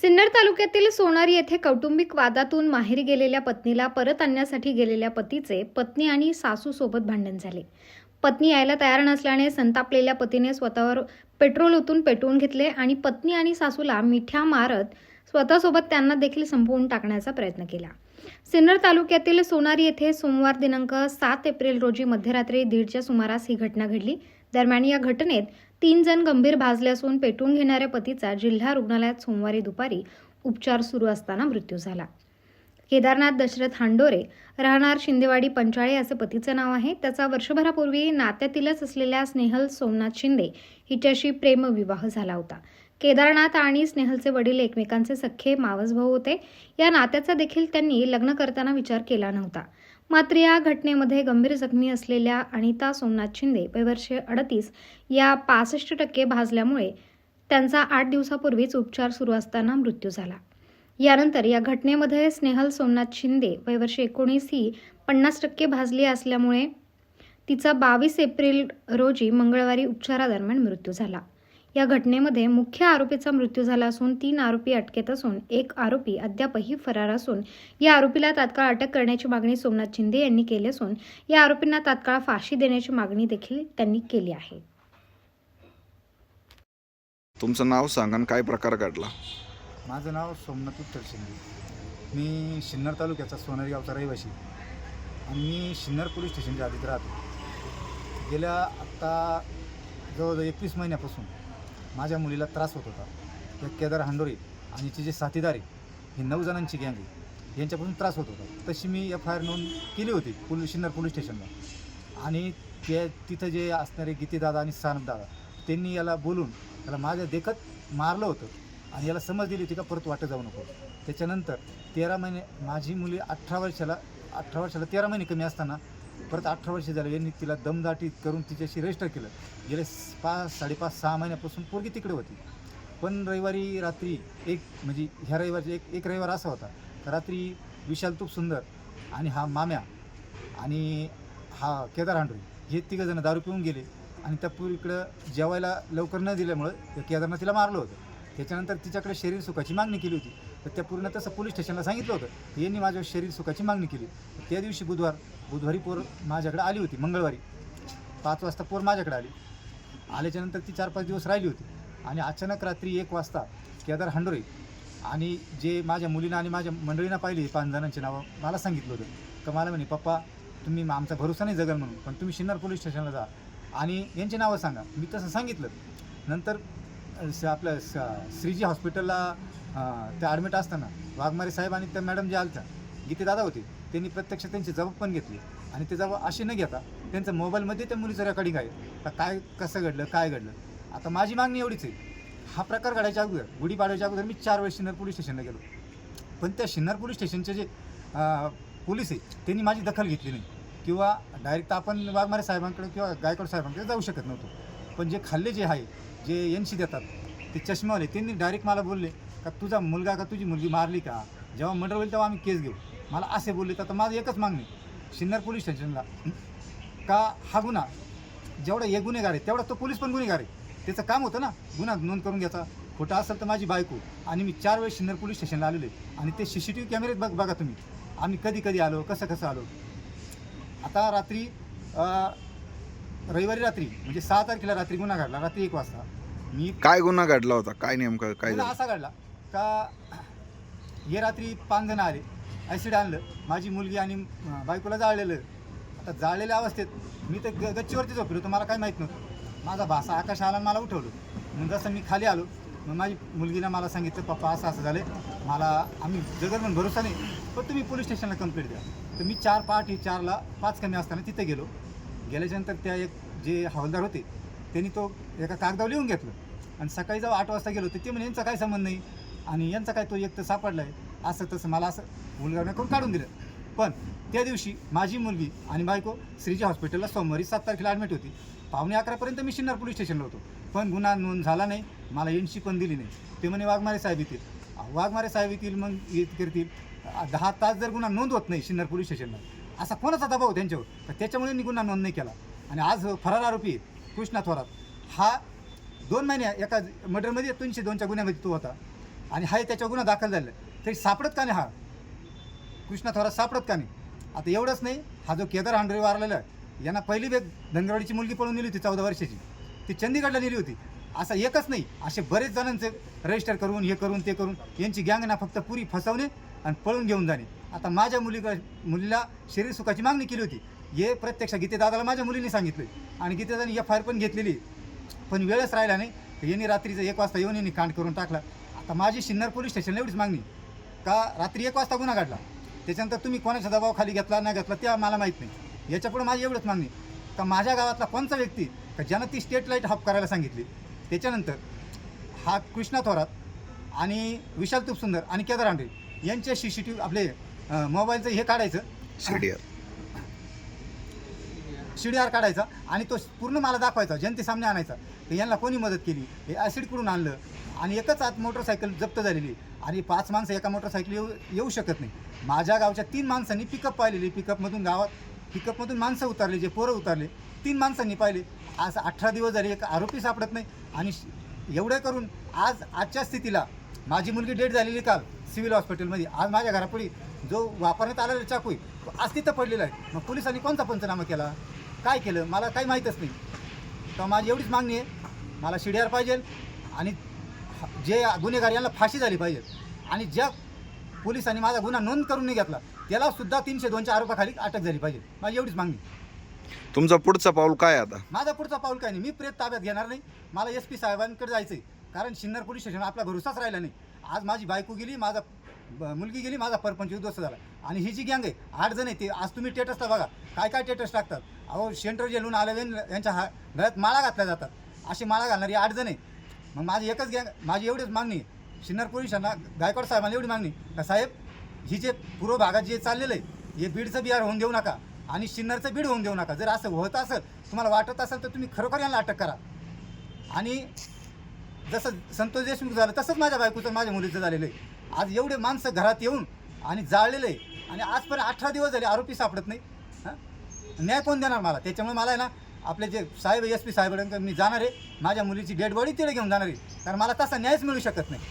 सिन्नर तालुक्यातील सोनारी येथे कौटुंबिक वादातून माहेर गेलेल्या पत्नीला परत आणण्यासाठी गेलेल्या पतीचे पत्नी आणि सासू सोबत भांडण झाले. पत्नी यायला तयार नसल्याने संतापलेल्या पतीने स्वतःवर पेट्रोल ओतून पेटवून घेतले आणि पत्नी आणि सासूला मिठ्या मारत स्वतःसोबत त्यांना देखील संपवून टाकण्याचा प्रयत्न केला. सिन्नर तालुक्यातील सोनारी येथे सोमवार दिनांक सात एप्रिल रोजी मध्यरात्री दीडच्या सुमारास ही घटना घडली. दरम्यान या घटनेत तीन जण गंभीर भाजले असून पेटून घेणाऱ्या पतीचा जिल्हा रुग्णालयात सोमवारी दुपारी उपचार सुरू असताना मृत्यू झाला. केदारनाथ दशरथ हांडोरे राहणार शिंदेवाडी पंचाळे असे पतीचं नाव आहे. त्याचा वर्षभरापूर्वी नात्यातीलच असलेल्या स्नेहल सोमनाथ शिंदे हिच्याशी प्रेमविवाह झाला होता. केदारनाथ आणि स्नेहलचे वडील एकमेकांचे सख्खे मावसभाऊ होते. या नात्याचा देखील त्यांनी लग्न करताना विचार केला नव्हता. मात्र या घटनेमध्ये गंभीर जखमी असलेल्या अनिता सोमनाथ शिंदे वयवर्षे अडतीस या पासष्ट टक्के भाजल्यामुळे त्यांचा आठ दिवसापूर्वीच उपचार सुरू असताना मृत्यू झाला. यानंतर या घटनेमध्ये स्नेहल सोमनाथ शिंदे वयवर्षे एकोणीस ही पन्नास टक्के भाजली असल्यामुळे तिचा बावीस एप्रिल रोजी मंगळवारी उपचारादरम्यान मृत्यू झाला. या घटनेमध्ये मुख्य आरोपीचा मृत्यू झाला असून तीन आरोपी अटकेत असून एक आरोपी अद्यापही फरार असून या आरोपीला तात्काळ अटक करण्याची मागणी सोमनाथ शिंदे यांनी केली असून या आरोपींना तात्काळ फाशी देण्याची मागणी देखील त्यांनी केली आहे. तुमचं नाव सांगा आणि काय प्रकार घडला? माझं नाव सोमनाथ उत्तर शिंदे. मी सिन्नर तालुक्याचा सोनारी गावचा रहिवासी आणि मी सिन्नर पोलीस स्टेशनच्या आधीत राहतो. गेल्या आत्ता जवळजवळ एकवीस महिन्यापासून माझ्या मुलीला त्रास होत होता. त्या केदार हांडोरे आणि तिचे साथीदार आहे ही नऊ जणांची गँग आहे. यांच्यापासून त्रास होत होता. तशी मी एफ आय आर नोंद केली होती पोलीस सिन्नर पोलीस स्टेशनला. आणि ते तिथं जे असणारे गीतेदादा आणि सानपदादा त्यांनी याला बोलून त्याला माझ्या देखत मारलं होतं. आणि याला समज दिली होती का परत वाटत जाऊ नको. त्याच्यानंतर तेरा महिने माझी मुली अठरा वर्षाला अठरा वर्षाला तेरा महिने कमी असताना परत अठरा वर्ष झालं यांनी तिला दमदाटी करून तिच्याशी रजिस्टर केलं. गेले पाच साडेपाच सहा महिन्यापासून पोरगी तिकडे होती. पण रविवारी रात्री एक म्हणजे ह्या रविवारचा एक एक रविवार असा होता. तर रात्री विशाल तूप सुंदर आणि हा माम्या आणि हा केदार हांडू हे तिघंजणं दारू पिऊन गेले आणि त्या पूर्वीकडं जेवायला लवकर न दिल्यामुळं केदारनं तिला मारलं होतं. त्याच्यानंतर तिच्याकडे शरीर सुखाची मागणी केली होती. तर त्या पूर्ण तसं पोलीस स्टेशनला सांगितलं होतं. यांनी माझ्या शरीर सुखाची मागणी केली. तर त्या दिवशी बुधवार बुधवारी पोर माझ्याकडे आली होती मंगळवारी. पाच वाजता पोर माझ्याकडे आली. आल्याच्यानंतर ती चार पाच दिवस राहिली होती. आणि अचानक रात्री एक वाजता केदार हांडोरे आणि जे माझ्या मुलीनं आणि माझ्या मंडळीनं पाहिली पाच जणांची नावं मला सांगितलं होतं. तर मला म्हणे पप्पा तुम्ही आमचा भरोसा नाही जगल म्हणून पण तुम्ही शिन्नर पोलीस स्टेशनला जा आणि यांची नावं सांगा. मी तसं सांगितलं. नंतर स- आपलं स- श्रीजी हॉस्पिटलला त्या ते ॲडमिट असताना वाघमारे साहेब आणि त्या मॅडम जे आलत्या गीतेदादा होते त्यांनी प्रत्यक्ष त्यांची जबाब पण घेतली. आणि ते जबाब अशी न घेता त्यांचं मोबाईलमध्ये त्या मुलीचं रेकॉर्डिंग आहे का काय कसं घडलं काय घडलं? आता माझी मागणी एवढीच आहे. हा प्रकार घडायच्या अगोदर गुढीपाडव्याच्या अगोदर मी चार वेळेस शिन्नर पोलीस स्टेशनला गेलो. पण त्या शिन्नर पोलीस स्टेशनचे जे पोलीस आहे त्यांनी माझी दखल घेतली नाही. किंवा डायरेक्ट आपण वाघमारे साहेबांकडे किंवा गायकवाड साहेबांकडे जाऊ शकत नव्हतो. पण जे खाल्ले जे आहे जे एन सी देतात ते चष्मेवाले त्यांनी डायरेक्ट मला बोलले का तुझा मुलगा का तुझी मुलगी मारली का? जेव्हा मर्डर होईल तेव्हा आम्ही केस घेऊ. मला असे बोलले तर माझं एकच मागणी सिन्नर पोलीस स्टेशनला का हा गुन्हा जेवढा हे गुन्हेगार आहे तेवढा तो पोलीस पण गुन्हेगार आहे. त्याचं काम होतं ना गुन्हा नोंद करून घ्यायचा. खोटा असेल तर माझी बायको. आणि मी चार वेळेस सिन्नर पोलीस स्टेशनला आलेलो आहे. आणि ते सी सी टी व्ही कॅमेरेत बघ बघा तुम्ही. आम्ही कधी कधी आलो कसं कसं आलो. आता रात्री रविवारी रात्री म्हणजे सहा तारखेला रात्री गुन्हा घडला रात्री एक वाजता. मी काय गुन्हा घडला होता? काय नेमकं काय गुन्हा झालं? असा घडला का हे रात्री पाच जण आले ॲसिड आणलं माझी मुलगी आणि अं, बायकोला जाळलेलं. आता जाळलेल्या अवस्थेत मी तर ग गच्चीवरती झोपलो होतो मला काय माहीत नव्हतं. माझा भासा आकाश आला आणि मला उठवलं. मग जसं मी खाली आलो मग माझी मुलगीनं मला सांगितलं पप्पा असं असं झालं मला आम्ही जगत म्हणून भरोसा नाही पण तुम्ही पोलीस स्टेशनला कंप्लेंट द्या. तर मी चार पहाटे चारला पाच कमी असताना तिथे गेलो. गेल्याच्यानंतर त्या एक जे हवालदार होते त्यांनी तो एका कागदावर लिहून घेतलं. आणि सकाळी जाऊ आठ वाजता गेलो तर ते म्हणे यांचा काय संबंध नाही? आणि यांचा काय तो एक तर सापडला आहे असं तसं मला असं मुलगा करून काढून दिलं. पण त्या दिवशी माझी मुलगी आणि बायको श्रीजी हॉस्पिटलला सोमवारी सात तारखेला ॲडमिट होती. पावणे अकरापर्यंत मी शिन्नर पोलीस स्टेशनला होतो. पण गुन्हा नोंद झाला नाही मला एनशी पण दिली नाही. ते म्हणे वाघमारे साहेब येतील. वाघमारे साहेब येतील मग येत करतील. दहा तास जर गुन्हा नोंद होत नाही शिन्नर पोलीस स्टेशनला असा कोणाचा दबाव त्यांच्यावर? तर त्याच्यामुळे मी गुन्हा नोंद नाही केला. आणि आज फरार आरोपी कृष्णा थोरात. हा दोन महिने एका मर्डरमध्ये दोनशे दोनच्या गुन्ह्यामध्ये तो होता. आणि हा त्याच्या गुन्हा दाखल झाला तरी सापडत का नाही हा? कृष्णा थोरात सापडत का नाही? आता एवढंच नाही हा जो केदार हांडरे वारलेला आहे यांना पहिली वेग धनगरवाडीची मुलगी पळून नेली होती चौदा वर्षाची. ती चंदीगडला नेली होती. असं एकच नाही असे बरेच जणांचे रजिस्टर करून हे करून ते करून यांची गँग ना फक्त पुरी फसवणे आणि पळून घेऊन जाणे. आता माझ्या मुली मुलीला शरीर सुखाची मागणी केली होती. हे प्रत्यक्ष गीतेदादाला माझ्या मुलीने सांगितलं आणि गीतेदादाने एफ आय आर पण घेतलेली. पण वेळच राहिला नाही. तर यांनी रात्रीचं एक वाजता येऊन यांनी कांड करून टाकला. आता माझी सिन्नर पोलीस स्टेशनला एवढीच मागणी. का रात्री एक वाजता गुन्हा काढला त्याच्यानंतर तुम्ही कोणाच्या दबावाखाली घेतला नाही घेतला ते मला माहीत नाही. याच्यापुढे माझी एवढंच मागणी. का माझ्या गावातला कोणता व्यक्ती का ज्यानं ती स्टेट लाइट हाफ करायला सांगितली? त्याच्यानंतर हा कृष्णा थोरात आणि विशाल तुपसुंदर आणि केदार आंडे यांचे सी सी टी व्ही आपले अं, मोबाईलचं हे काढायचं. सीडीआर. सी डी आर काढायचा आणि तो पूर्ण मला दाखवायचा जनतेसामने आणायचा. तर यांना कोणी मदत केली? हे ॲसिड कुठून आणलं. आणि एकच आत मोटरसायकल जप्त झालेली. आणि पाच माणसं एका मोटरसायकल येऊ येऊ शकत नाही. माझ्या गावच्या तीन माणसांनी पिकअप पाहिलेली. पिकअपमधून गावात पिकअपमधून माणसं उतरले जे पोरं उतरले तीन माणसांनी पाहिले. आज अठरा दिवस झाले एक आरोपी सापडत नाही. आणि श- एवढं करून आज आजच्या स्थितीला माझी मुलगी डेट झालेली काल सिव्हिल हॉस्पिटलमध्ये आज माझ्या घरापुढे जो वापरण्यात आलेला चाकू आहे तिथं पडलेला आहे. मग पोलिसांनी कोणता पंचनामा केला? काय केलं? मला काही माहीतच नाही. तर माझी एवढीच मागणी आहे. मला शिडियार पाहिजे आणि जे गुन्हेगार यांना फाशी झाली पाहिजे. आणि ज्या पोलिसांनी माझा गुन्हा नोंद करून नाही घेतला त्याला सुद्धा तीनशे दोनच्या आरोपाखाली अटक झाली पाहिजे. माझी एवढीच मागणी तुमचं पुढचं पाऊल काय आता? माझा पुढचा पाऊल काय नाही. मी प्रेत ताब्यात घेणार नाही. मला एस पी साहेबांकडे जायचं आहे कारण सिन्नर पोलीस स्टेशन आपला भरोसाच राहिला नाही. आज माझी बायको गेली माझा ब- मुलगी गेली माझा परपंच उद्ध्वस्त झाला. आणि ही जी गँग आहे आठ जण आहे ते. आज तुम्ही टेटसला बघा. काय काय टेटस टाकतात? अहो सेंटर जेलून आलेले यांच्या हा गळ्यात माळा घातल्या जातात. अशी माळा घालणारी आठ जण आहे. मग माझी एकच गँग माझी एवढीच मागणी आहे. सिन्नर पोलिसांना गायकवाड साहेबांना एवढी मागणी का साहेब ही जे पूर्व भागात जे चाललेलं आहे हे बीडचं बिहार होऊन देऊ नका. आणि सिन्नरचं बीड होऊन देऊ नका. जर असं होत असेल तुम्हाला वाटत असेल तर तुम्ही खरोखर यांना अटक करा. आणि जसं संतोष देशमुख झालं तसंच माझ्या बायकोचं माझ्या मुलीचं झालेलं आहे. आज एवढे माणसं घरात येऊन आणि जाळलेलं आहे आणि आजपर्यंत अठरा दिवस झाले आरोपी सापडत नाही. हां? न्याय कोण देणार मला? त्याच्यामुळे मला आहे ना आपले जे साहेब एस पी साहेबांकडे मी जाणार आहे. माझ्या मुलीची डेड बॉडी तिकडे घेऊन जाणार आहे. कारण मला तसा न्यायच मिळू शकत नाही.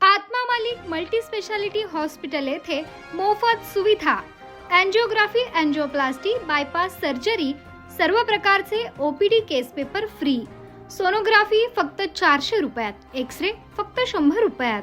आत्मा मालिक मल्टी स्पेशालिटी हॉस्पिटल येथे मोफत सुविधा. अँजिओग्राफी अँजिओप्लास्टी बायपास सर्जरी सर्व प्रकारचे OPD case paper free. Sonography फक्त चारशे रुपयात. एक्स रे फक्त शंभर रुपयात.